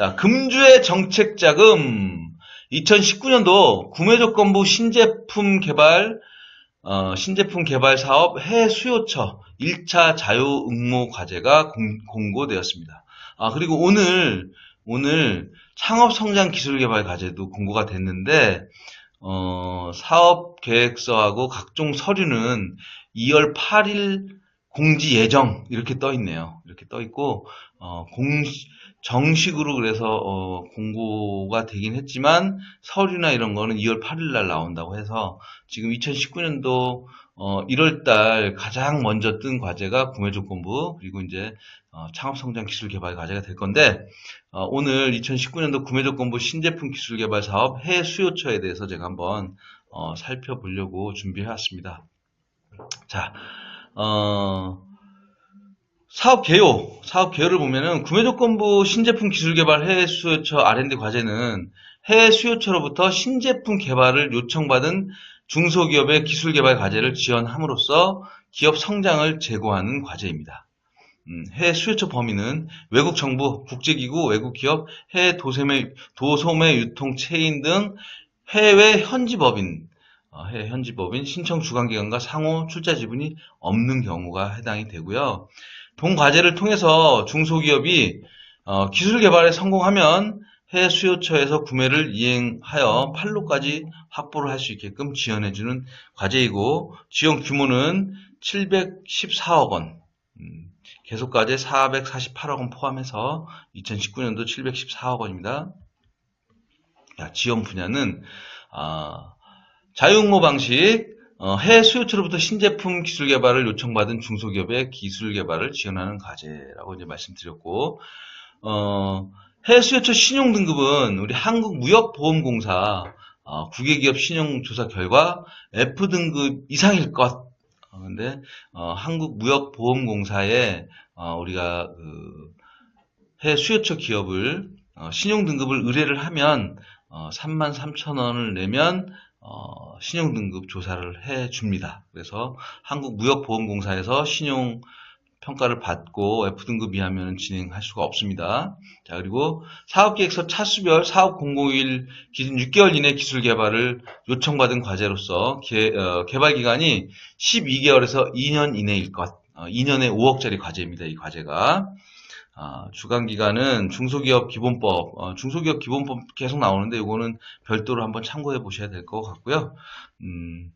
자, 금주의 정책 자금 2019년도 구매 조건부 신제품 개발 어, 신제품 개발 사업 해외 수요처 1차 자유 응모 과제가 공, 고되었습니다 아, 그리고 오늘 오늘 창업 성장 기술 개발 과제도 공고가 됐는데 어, 사업 계획서하고 각종 서류는 2월 8일 공지 예정 이렇게 떠 있네요. 이렇게 떠 있고 어, 공 정식으로 그래서 어, 공고가 되긴 했지만 서류나 이런 거는 2월 8일 날 나온다고 해서 지금 2019년도 어, 1월 달 가장 먼저 뜬 과제가 구매 조건부 그리고 이제 어, 창업성장 기술 개발 과제가 될 건데 어, 오늘 2019년도 구매 조건부 신제품 기술 개발 사업 해외 수요처에 대해서 제가 한번 어, 살펴보려고 준비해 왔습니다. 자, 어, 사업 개요, 사업 개요를 보면은 구매조건부 신제품 기술 개발 해외 수요처 R&D 과제는 해외 수요처로부터 신제품 개발을 요청받은 중소기업의 기술 개발 과제를 지원함으로써 기업 성장을 제고하는 과제입니다. 음, 해외 수요처 범위는 외국 정부, 국제기구, 외국 기업, 해외 도소매, 도소매 유통 체인 등 해외 현지 법인, 어, 해외 현지 법인 신청 주관기관과 상호 출자 지분이 없는 경우가 해당이 되고요. 본 과제를 통해서 중소기업이 어, 기술 개발에 성공하면 해외 수요처에서 구매를 이행하여 판로까지 확보를 할 수 있게끔 지원해주는 과제이고 지원 규모는 714억 원, 음, 계속과제 448억 원 포함해서 2019년도 714억 원입니다. 야, 지원 분야는 아, 자유응모 방식, 어, 해외 수요처로부터 신제품 기술 개발을 요청받은 중소기업의 기술 개발을 지원하는 과제라고 이제 말씀드렸고, 어, 해외 수요처 신용 등급은 우리 한국무역보험공사 어, 국외기업 신용조사 결과 F 등급 이상일 것. 어, 근데 어, 한국무역보험공사에 어, 우리가 그 해외 수요처 기업을 어, 신용 등급을 의뢰를 하면 3만 3천 원을 내면 신용 등급 조사를 해 줍니다. 그래서 한국무역보험공사에서 신용 평가를 받고 F등급 이하면 진행할 수가 없습니다. 자, 그리고 사업계획서 차수별 사업 001 기준 6개월 이내 기술 개발을 요청받은 과제로서 개, 어, 개발 기간이 12개월에서 2년 이내일 것. 어, 2년에 5억짜리 과제입니다. 이 과제가. 어, 주간 기간은 중소기업 기본법, 어, 중소기업 기본법 계속 나오는데 이거는 별도로 한번 참고해 보셔야 될 것 같고요. 음,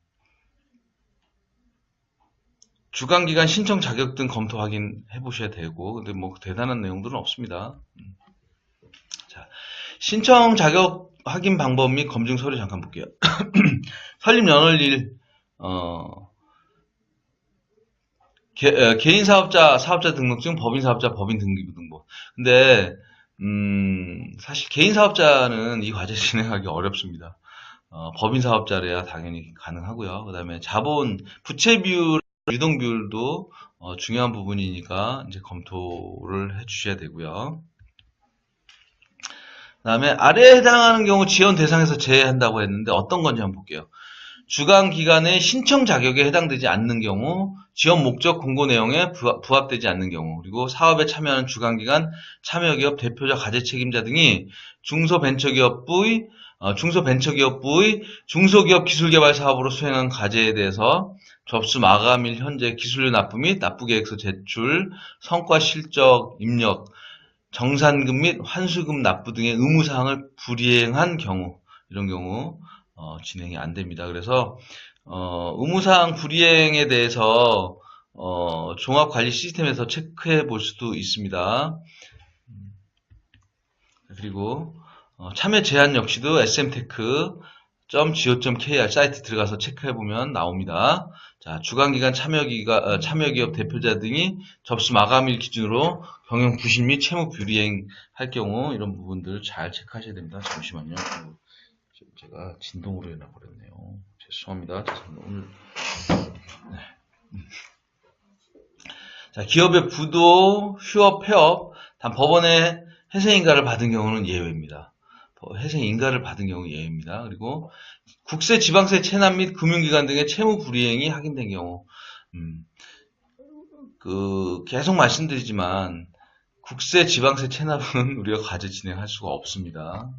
주간 기간 신청 자격 등 검토 확인해 보셔야 되고 근데 뭐 대단한 내용들은 없습니다. 음. 자, 신청 자격 확인 방법 및 검증 서류 잠깐 볼게요. 설립 연월일 어, 개, 어, 개인 사업자 사업자 등록증, 법인 사업자 법인 등기부 등본. 근데 음, 사실 개인 사업자는 이 과제 진행하기 어렵습니다. 어, 법인 사업자래야 당연히 가능하고요. 그 다음에 자본 부채 비율 유동 비율도 어, 중요한 부분이니까 이제 검토를 해 주셔야 되고요. 그 다음에 아래에 해당하는 경우 지원 대상에서 제외한다고 했는데 어떤 건지 한번 볼게요. 주간 기간에 신청 자격에 해당되지 않는 경우, 지원 목적 공고 내용에 부합, 되지 않는 경우, 그리고 사업에 참여하는 주간 기간 참여기업 대표자 과제 책임자 등이 중소벤처기업부의 어, 중소벤처기업부의 중소기업 기술개발 사업으로 수행한 과제에 대해서 접수 마감일 현재 기술료 납부 및 납부계획서 제출, 성과 실적 입력, 정산금 및 환수금 납부 등의 의무사항을 불이행한 경우 이런 경우 어, 진행이 안 됩니다. 그래서 어, 의무사항 불이행에 대해서 어, 종합관리 시스템에서 체크해 볼 수도 있습니다. 그리고 어, 참여 제한 역시도 smtech.go.kr 사이트 들어가서 체크해 보면 나옵니다. 자, 주간기간 참여기가, 어, 참여기업 대표자 등이 접수 마감일 기준으로 경영 부실 및 채무 불이행 할 경우 이런 부분들 잘 체크하셔야 됩니다. 잠시만요. 제가 진동으로 해놔버렸네요. 죄송합니다. 죄송합니다. 오늘. 네. 음. 자, 기업의 부도, 휴업, 폐업, 단 법원의 회생인가를 받은 경우는 예외입니다. 회생 인가를 받은 경우 예입니다. 그리고 국세, 지방세 체납 및 금융기관 등의 채무 불이행이 확인된 경우, 음, 그 계속 말씀드리지만 국세, 지방세 체납은 우리가 과제 진행할 수가 없습니다.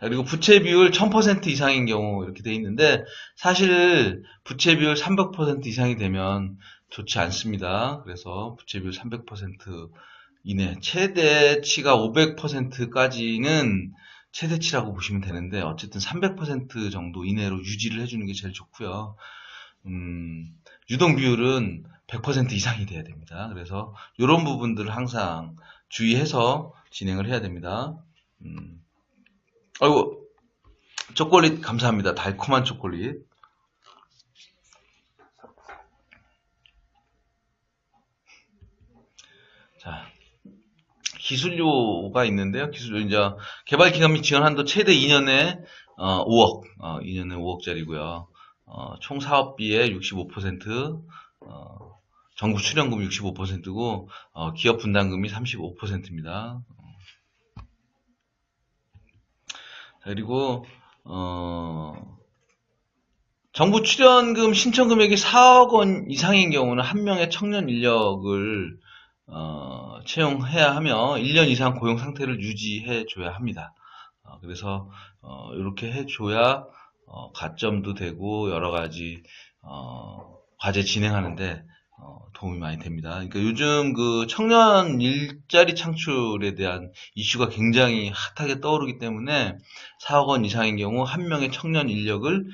자, 그리고 부채 비율 1000% 이상인 경우 이렇게 돼 있는데 사실 부채 비율 300% 이상이 되면 좋지 않습니다. 그래서 부채 비율 300% 이내 최대치가 500%까지는 최대치라고 보시면 되는데 어쨌든 300% 정도 이내로 유지를 해주는 게 제일 좋고요. 음, 유동 비율은 100% 이상이 돼야 됩니다. 그래서 이런 부분들을 항상 주의해서 진행을 해야 됩니다. 음. 아이고 초콜릿 감사합니다. 달콤한 초콜릿. 자, 기술료가 있는데요. 기술료 이제 개발 기간 및 지원 한도 최대 2년에 어, 5억, 어, 2년에 5억짜리고요. 어, 총 사업비의 65%, 어, 정부 출연금 65%고 어, 기업 분담금이 35%입니다. 그리고 어, 정부 출연금 신청 금액이 4억 원 이상인 경우는 한 명의 청년 인력을 어, 채용해야 하며 1년 이상 고용 상태를 유지해 줘야 합니다. 어, 그래서 어, 이렇게 해줘야 어, 가점도 되고 여러 가지 어, 과제 진행하는데 어, 도움이 많이 됩니다. 그러니까 요즘 그 청년 일자리 창출에 대한 이슈가 굉장히 핫하게 떠오르기 때문에 4억 원 이상인 경우 한 명의 청년 인력을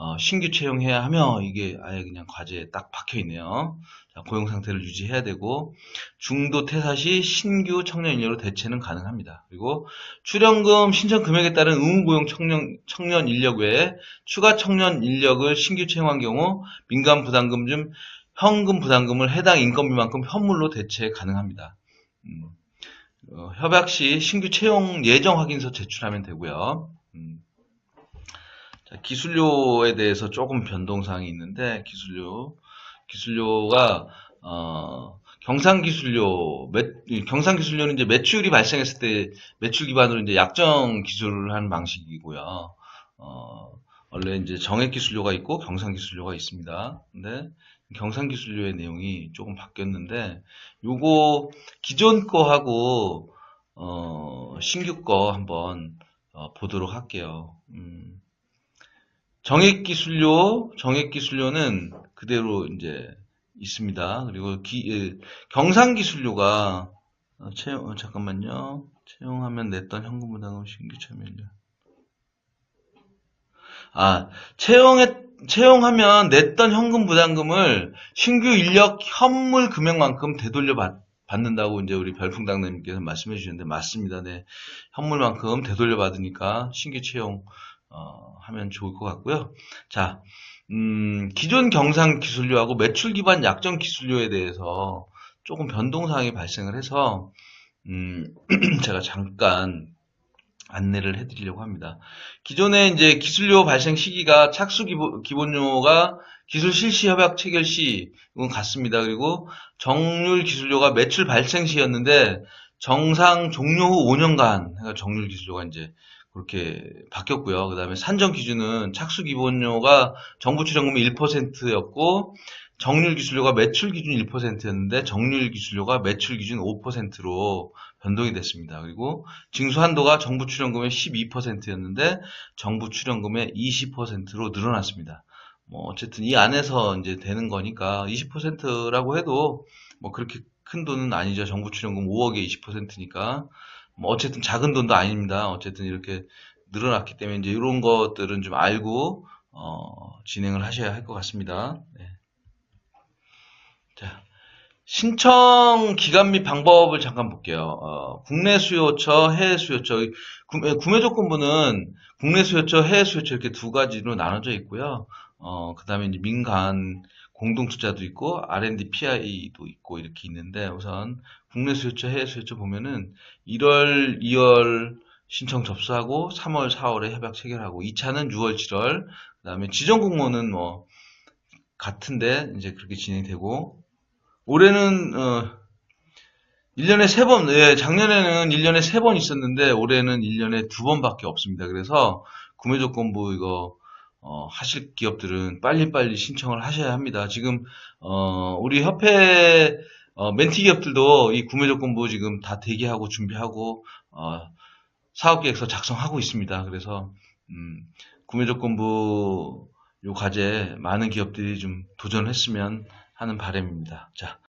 어, 신규 채용해야 하며 이게 아예 그냥 과제에 딱 박혀 있네요. 자, 고용 상태를 유지해야 되고 중도 퇴사 시 신규 청년 인력으로 대체는 가능합니다. 그리고 출연금 신청 금액에 따른 의무 고용 청년 청년 인력 외에 추가 청년 인력을 신규 채용한 경우 민간 부담금 중 현금 부담금을 해당 인건비만큼 현물로 대체 가능합니다. 음, 어, 협약 시 신규 채용 예정 확인서 제출하면 되고요. 음, 자, 기술료에 대해서 조금 변동사항이 있는데 기술료 기술료가 어, 경상 기술료 매, 경상 기술료는 이제 매출이 발생했을 때 매출 기반으로 이제 약정 기술을 하는 방식이고요. 어, 원래 이제 정액 기술료가 있고 경상 기술료가 있습니다. 근데 경상 기술료의 내용이 조금 바뀌었는데 요거 기존 거하고 어, 신규 거 한번 어, 보도록 할게요. 음, 정액 기술료, 정액 기술료는 그대로 이제 있습니다. 그리고 기, 경상 기술료가 어, 채용, 어, 잠깐만요. 채용하면 냈던 현금 부담금 신규 참여료. 아, 채용에, 채용하면 냈던 현금 부담금을 신규 인력 현물 금액만큼 되돌려 받, 받는다고 이제 우리 별풍당님께서 말씀해 주셨는데 맞습니다. 네. 현물만큼 되돌려 받으니까 신규 채용 어, 하면 좋을 것 같고요. 자, 음, 기존 경상 기술료하고 매출 기반 약정 기술료에 대해서 조금 변동사항이 발생을 해서 음, 제가 잠깐 안내를 해드리려고 합니다. 기존에 이제 기술료 발생 시기가 착수 기본, 료가 기술 실시 협약 체결 시 이건 같습니다. 그리고 정률 기술료가 매출 발생 시였는데 정상 종료 후 5년간 정률 기술료가 이제 그렇게 바뀌었고요. 그 다음에 산정 기준은 착수 기본료가 정부 출연금이 1%였고 정률 기술료가 매출 기준 1%였는데 정률 기술료가 매출 기준 5%로 변동이 됐습니다. 그리고 징수 한도가 정부 출연금의 12%였는데 정부 출연금의 20%로 늘어났습니다. 뭐 어쨌든 이 안에서 이제 되는 거니까 20%라고 해도 뭐 그렇게 큰 돈은 아니죠. 정부 출연금 5억에 20%니까 뭐 어쨌든 작은 돈도 아닙니다. 어쨌든 이렇게 늘어났기 때문에 이제 이런 것들은 좀 알고 어, 진행을 하셔야 할 것 같습니다. 네. 자, 신청 기간 및 방법을 잠깐 볼게요. 어, 국내 수요처, 해외 수요처. 구매, 구매 조건부는 국내 수요처, 해외 수요처 이렇게 두 가지로 나눠져 있고요. 어, 그 다음에 민간 공동투자도 있고 R&D PI도 있고 이렇게 있는데 우선 국내 수요처, 해외 수요처 보면은 1월, 2월 신청 접수하고 3월, 4월에 협약 체결하고 2차는 6월, 7월 그 다음에 지정 공모는 뭐 같은데 이제 그렇게 진행되고 올해는 어 1년에 3번, 예, 작년에는 1년에 3번 있었는데 올해는 1년에 2번밖에 없습니다. 그래서 구매 조건부 이거 어, 하실 기업들은 빨리빨리 신청을 하셔야 합니다. 지금 어, 우리 협회 어, 멘티 기업들도 이 구매 조건부 지금 다 대기하고 준비하고 어, 사업 계획서 작성하고 있습니다. 그래서 음, 구매 조건부 요 과제 많은 기업들이 좀 도전했으면 하는 바람입니다. 자,